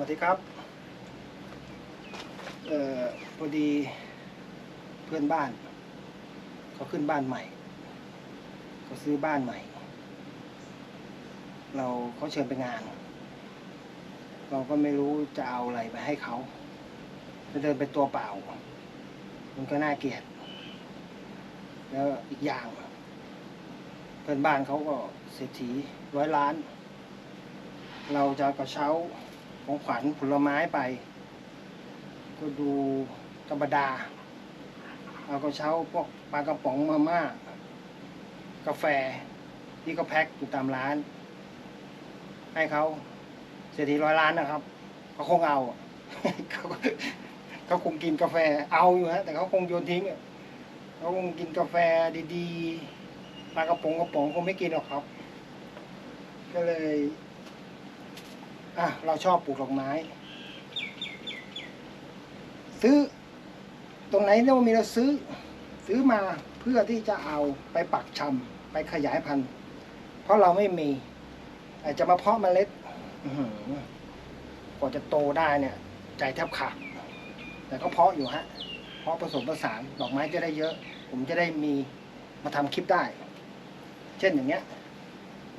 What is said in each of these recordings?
วัสดีครับ เอ่อพอดีเพื่อนบ้านเขาขึ้นบ้านใหม่เขาซื้อบ้านใหม่ เราเขาเชิญไปงาน เราก็ไม่รู้จะเอาอะไรไปให้เขาจะเดินไปตัวเปล่า มันก็น่าเกลียด แล้วอีกอย่าง เพื่อนบ้านเขาก็เศรษฐีร้อยล้าน เราจะกระเช้า ของขวัญผลไม้ไป ก็ดูธรรมดา เอากระเช้าพวกปลากระป๋องมาม่า กาแฟที่ก็แพ็คอยู่ตามร้าน ให้เขาเศรษฐีร้อยล้านนะครับเขาคงเอาเขาคงกินกาแฟเอาอยู่ฮะแต่เขาคงโยนทิ้งเขาคงกินกาแฟดีๆปลากระป๋องกระป๋องคงไม่กินหรอกครับ ก็เลย อะเราชอบปลูกดอกไม้ ซื้อ ตรงไหนเรามีเราซื้อ ซื้อมาเพื่อที่จะเอาไปปักชำไปขยายพันธุ์ เพราะเราไม่มีอาจจะมาเพาะเมล็ดกว่าจะโตได้เนี่ย ใจแทบขาดแต่ก็เพาะอยู่ฮะ เพาะผสมผสานดอกไม้จะได้เยอะ ผมจะได้มีมาทำคลิปได้ เช่นอย่างเงี้ย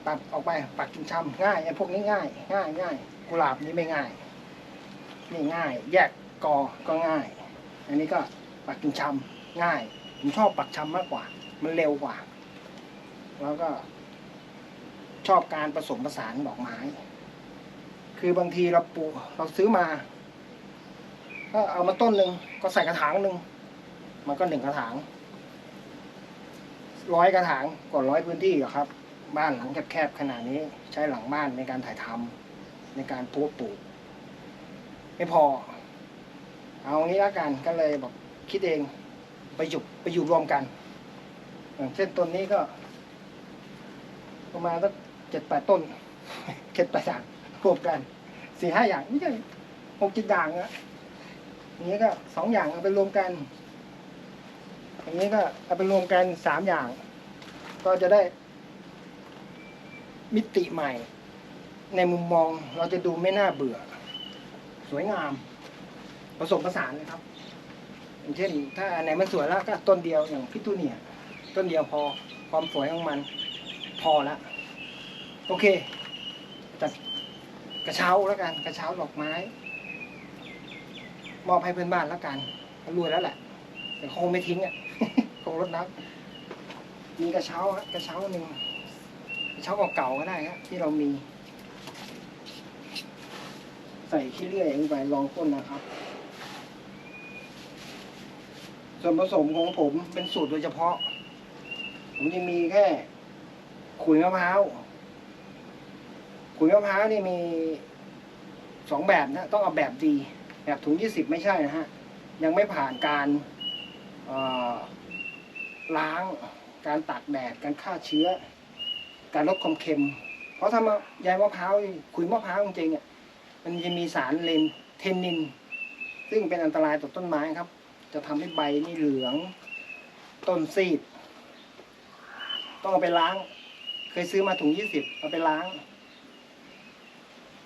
ปักออกไปปักกินชำง่ายไอ้พวกนี้ง่าย ง่ายง่ายกุหลาบนี่ไม่ง่ายนี่ง่าย แยกกอก็ง่าย อันนี้ก็ปักกินชำง่าย ผมชอบปักชำมากกว่า มันเร็วกว่า แล้วก็ ชอบการผสมผสานดอกไม้ คือบางทีเราปลูกเราซื้อมาก็เอามาต้นหนึ่งก็ใส่กระถางหนึ่งมันก็หนึ่งกระถางร้อยกระถางกว่าร้อยพื้นที่ครับ บ้านหลังแคบๆขนาดนี้ใช้หลังบ้านในการถ่ายทำในการปลูกปลูก ไม่พอ เอางี้ล้วกันก็เลยบอกคิดเองไปอยู่ไปอยู่รวมกัน อย่างเช่นต้นนี้ก็ ประมาณสักเจ็ดแปดต้นเจ็ดแปดอย่างรวมกันสี่ห้าอย่างนี่ก็หกเจ็ดอย่างอะอย่างนี้ก็สองอย่างเอาไปรวมกัน อย่างนี้ก็เอาไปรวมกันสามอย่าง ก็จะได้ มิติใหม่ ในมุมมองเราจะดูไม่น่าเบื่อ สวยงาม ผสมผสานเลยครับ อย่างเช่น ถ้าอันไหนมันสวยแล้วก็ต้นเดียวอย่างพิทูเนีย ต้นเดียวพอความสวยของมัน พอละโอเคจัดกระเช้าแล้วกัน กระเช้าดอกไม้ มอบให้เพื่อนบ้านแล้วกันรวยแล้วแหละแต่คงไม่ทิ้งอะคงรดน้ำมีกระเช้ากระเช้าหนึ่ง เช้าเก่าๆก็ได้ครับที่เรามี ใส่ขี้เลื่อยลงไปรองต้นนะครับ ส่วนผสมของผมเป็นสูตรโดยเฉพาะ ผมจะมีแค่ ขุยมะพร้าวขุยมะพร้าวนี่มีสองแบบนะ ต้องเอาแบบดี แบบถุงยี่สิบไม่ใช่นะฮะ ยังไม่ผ่านการล้างการตากแดดการฆ่าเชื้อ การลดความเค็ม เพราะถ้ามายายมะพร้าวขุยมะพร้าวจริงๆเนี่ยมันจะมีสารเลนเทนนิน ซึ่งเป็นอันตรายต่อต้นไม้ครับ จะทำให้ใบนี่เหลือง ต้นซีด ต้องเอาไปล้าง เคยซื้อมาถุงยี่สิบเอาไปล้าง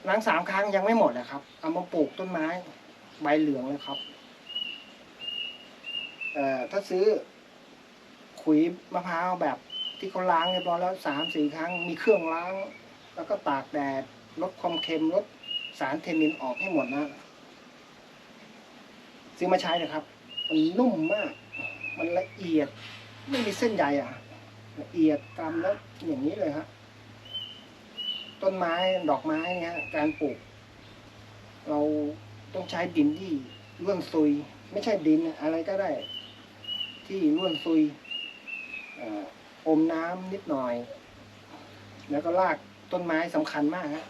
ล้างสามครั้งยังไม่หมดเลยครับ เอามาปลูกต้นไม้ ใบเหลืองเลยครับเอ่อถ้าซื้อขุยมะพร้าวแบบ ที่เขาล้างเรียบร้อยแล้วสามสี่ครั้ง มีเครื่องล้าง แล้วก็ตากแดดลดความเค็มลดสารเทนนินออกให้หมดนะซื้อมาใช้นะครับ มันนุ่มมาก มันละเอียด ไม่มีเส้นใยอะ ละเอียดกำแล้วอย่างนี้เลยฮะต้นไม้ดอกไม้เนี่ยฮะการปลูก เราต้องใช้ดินที่ร่วนซุย ไม่ใช่ดินอะไรก็ได้ ที่ร่วนซุยอ่ออ มน้ำนิดหน่อย แล้วก็รากต้นไม้สำคัญมากฮะ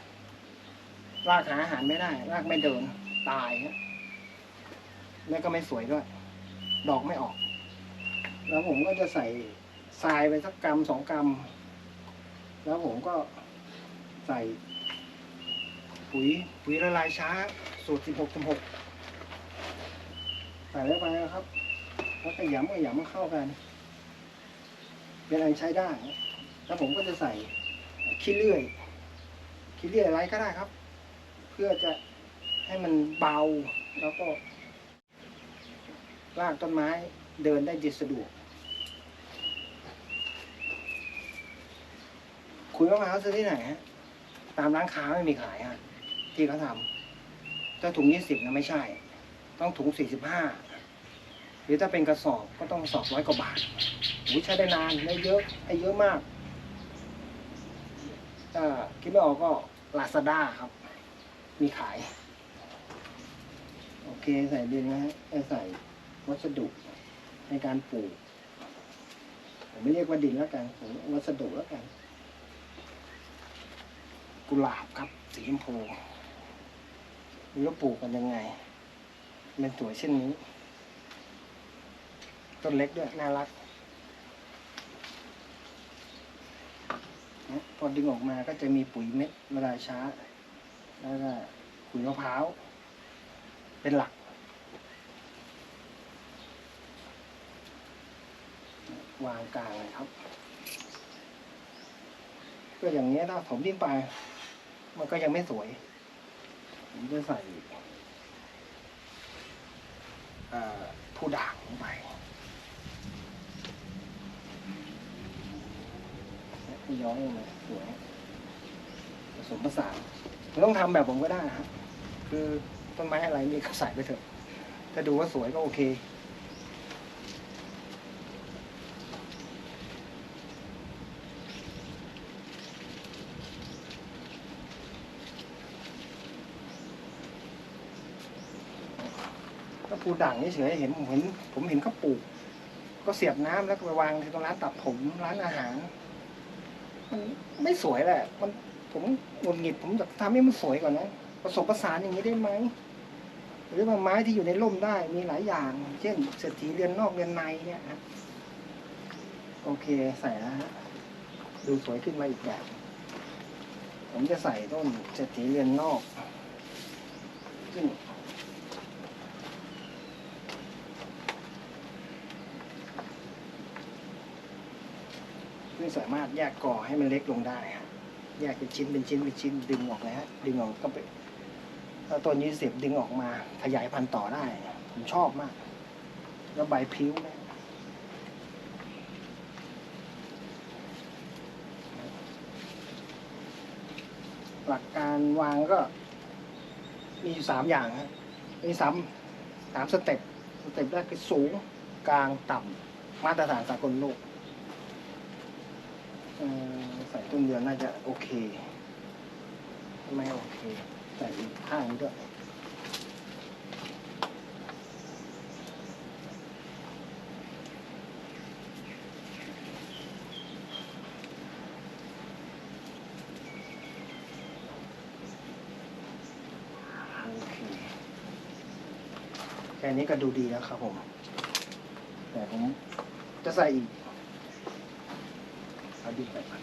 รากหาอาหารไม่ได้ รากไม่เดินตายฮะแล้วก็ไม่สวยด้วย ดอกไม่ออก แล้วผมก็จะใส่ทรายไปสักกรัมสองกรัม แล้วผมก็ใส่ปุ๋ยปุ๋ยละลายช้า สูตรสิบหกสิบหกใส่แล้วไปครับ แล้วก็ยำก็หยำมันเข้ากัน เป็นอันใช้ได้ แล้วผมก็จะใส่ขี้เลื่อยขี้เลื่อยอะไรก็ได้ครับ เพื่อจะให้มันเบา แล้วก็รากต้นไม้เดินได้ดีสะดวกคุยมะพร้าวซื้อที่ไหนฮะตามร้านค้าไม่มีขายฮะที่เขาทำถ้าถุงยี่สิบนะไม่ใช่ ต้องถุงสี่สิบห้าหรือถ้าเป็นกระสอบก็ต้องสอบร้อยกว่าบาท ใช้ได้นานได้เยอะได้เยอะมากถ้าคิดไม่ออกก็ลาซาด้าครับ มีขาย โอเคใส่ดินนะฮะใส่วัสดุในการปลูก ผมไม่เรียกว่าดินแล้วกันผมวัสดุแล้วกัน กุหลาบครับ สีชมพูนี่ว่าปลูกกันยังไงเป็นสวยเช่นนี้ ต้นเล็กด้วย น่ารักนะ พอดึงออกมาก็จะมีปุ๋ยเม็ดเวลาช้า แล้วก็ขุยมะพร้าว เป็นหลัก วางกลางเลยครับ ก็อย่างนี้ถ้าถมดินไป มันก็ยังไม่สวย ผมจะใส่ผู้ด่างลงไป ให้ย้อยลงมาสวยผสมผสานไม่ต้องทำแบบผมก็ได้นะฮะคือต้นไม้อะไรมีก็ใส่ไปเถอะ ถ้าดูว่าสวยก็โอเคปูด่างเฉยๆเห็นผมเห็นผมเห็นเขาปลูก ก็เสียบน้ำแล้วก็ไปวางที่ตรงร้านตัดผมร้านอาหาร มันไม่สวยแหละ มันผมหงุดหงิดผมอยากทำให้มันสวยกว่านั้นผสมผสานอย่างนี้ได้ไหมหรือว่าไม้ที่อยู่ในร่มได้มีหลายอย่าง เช่นเศรษฐีเรือนนอกเรือนในเนี่ยนะโอเคใส่แล้วฮะดูสวยขึ้นมาอีกแบบ ผมจะใส่ต้นเศรษฐีเรือนนอกซึ่ง สามารถแยกกอให้มันเล็กลงได้ฮะแยกเป็นชิ้นเป็นชิ้นเป็นชิ้นดึงออกเลยฮะดึงออกก็ไปถ้าต้นยี่สิบดึงออกมา ขยายพันธุ์ต่อได้ ผมชอบมาก แล้วใบพริ้วนะหลักการวางก็ มีสามอย่างฮะมีสามสามสเต็ปสเต็ปแรกคือสูงกลางต่ำมาตรฐานสากลโลก เอ่ อใส่ต้นเดือนน่าจะโอเค ไม่โอเคใส่อีกข้างด้วยโอเคแค่นี้ก็ดูดีแล้วครับผม แต่ผมจะใส่อีกเอาดินไปก่อน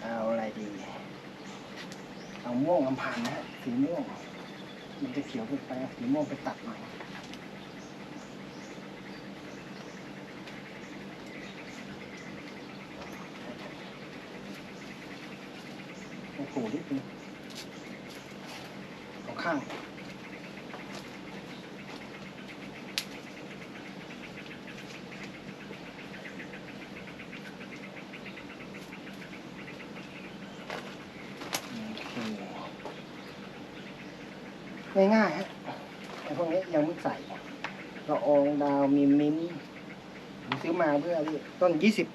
เอาอะไรดี เอาม่วงอำพันนะฮะสีม่วงมันจะเขียวเกินไปสีม่วงไปตัดหน่อยโอ้โหนิดนึงเอาข้าง ง่ายๆฮะไอ้พวกนี้ยังไม่ใส่ละอองดาวมีมินท์ผมซื้อมาเพื่อที่ต้นยี่สิบ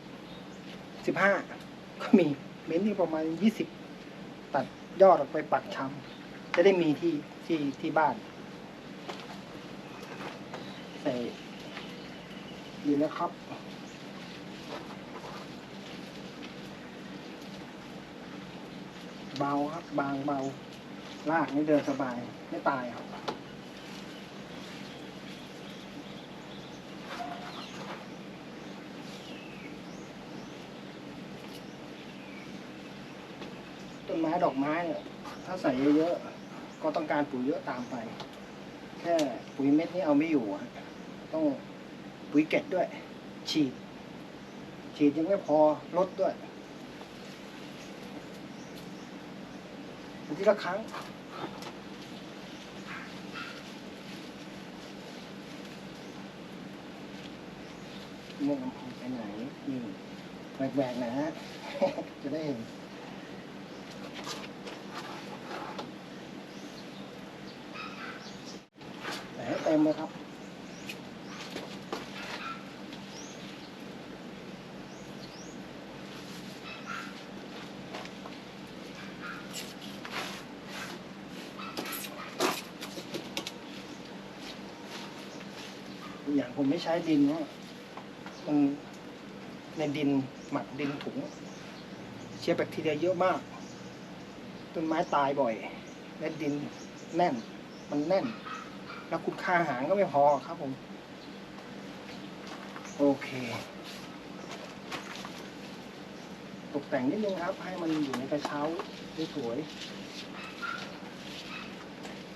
สิบห้าก็มีมิ้นที่ประมาณยี่สิบตัดยอดออกไปปักชำจะได้มีที่ที่ที่บ้าน ใส่ดีนะครับเบาครับบางเบา ลากนี่เดินสบาย ไม่ตายครับต้นไม้ดอกไม้เนี่ยถ้าใส่เยอะๆก็ต้องการปุ๋ยเยอะตามไป แค่ปุ๋ยเม็ดนี่เอาไม่อยู่ต้องปุ๋ยเก็ดด้วย ฉีด ฉีดยังไม่พอลดด้วย ทีละครั้งมื่องไปไหนนี่แหวกๆนะฮะ จะได้เห็นใส่เต็มเลยครับ อย่างผมไม่ใช้ดินเพราะมันในดินหมักดินถุง เชื้อแบคทีเรียเยอะมาก ต้นไม้ตายบ่อย และดินแน่น มันแน่น แล้วคุณค่าอาหารก็ไม่พอครับผม โอเค ตกแต่งนิดนึงครับ ให้มันอยู่ในกระเช้าสวยๆ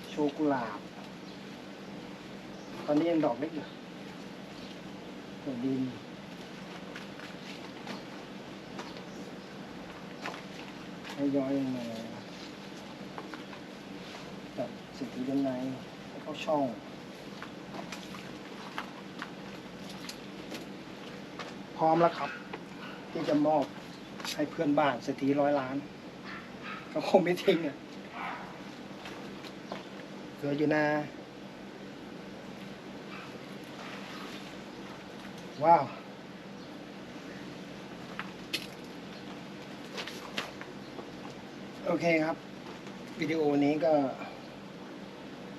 โชกุหลาบ ตอนนี้ยังดอกเล็กอยู่ ตัวดินให้ย้อยมาแบบสิ่งที่ด้านในแล้วก็ช่องพร้อมแล้วครับ ที่จะมอบให้เพื่อนบ้านเศรษฐีร้อยล้านเขาคงไม่ทิ้งอะเกิดอยู่นา ว้าว โอเคครับ วิดีโอนี้ก็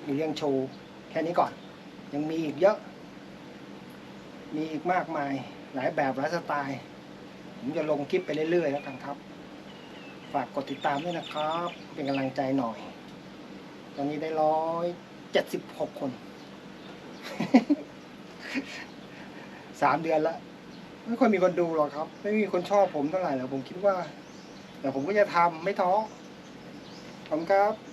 มีเรื่องโชว์แค่นี้ก่อน ยังมีอีกเยอะ มีอีกมากมายหลายแบบหลายสไตล์ ผมจะลงคลิปไปเรื่อยๆแล้วกันครับ ฝากกดติดตามด้วยนะครับ เป็นกำลังใจหน่อย ตอนนี้ได้ร้อยเจ็ดสิบหกคน สามเดือนแล้วไม่ค่อยมีคนดูหรอกครับ ไม่มีคนชอบผมเท่าไหร่หรอกผมคิดว่า แต่ผมก็จะทำไม่ท้อขอบคุณครับ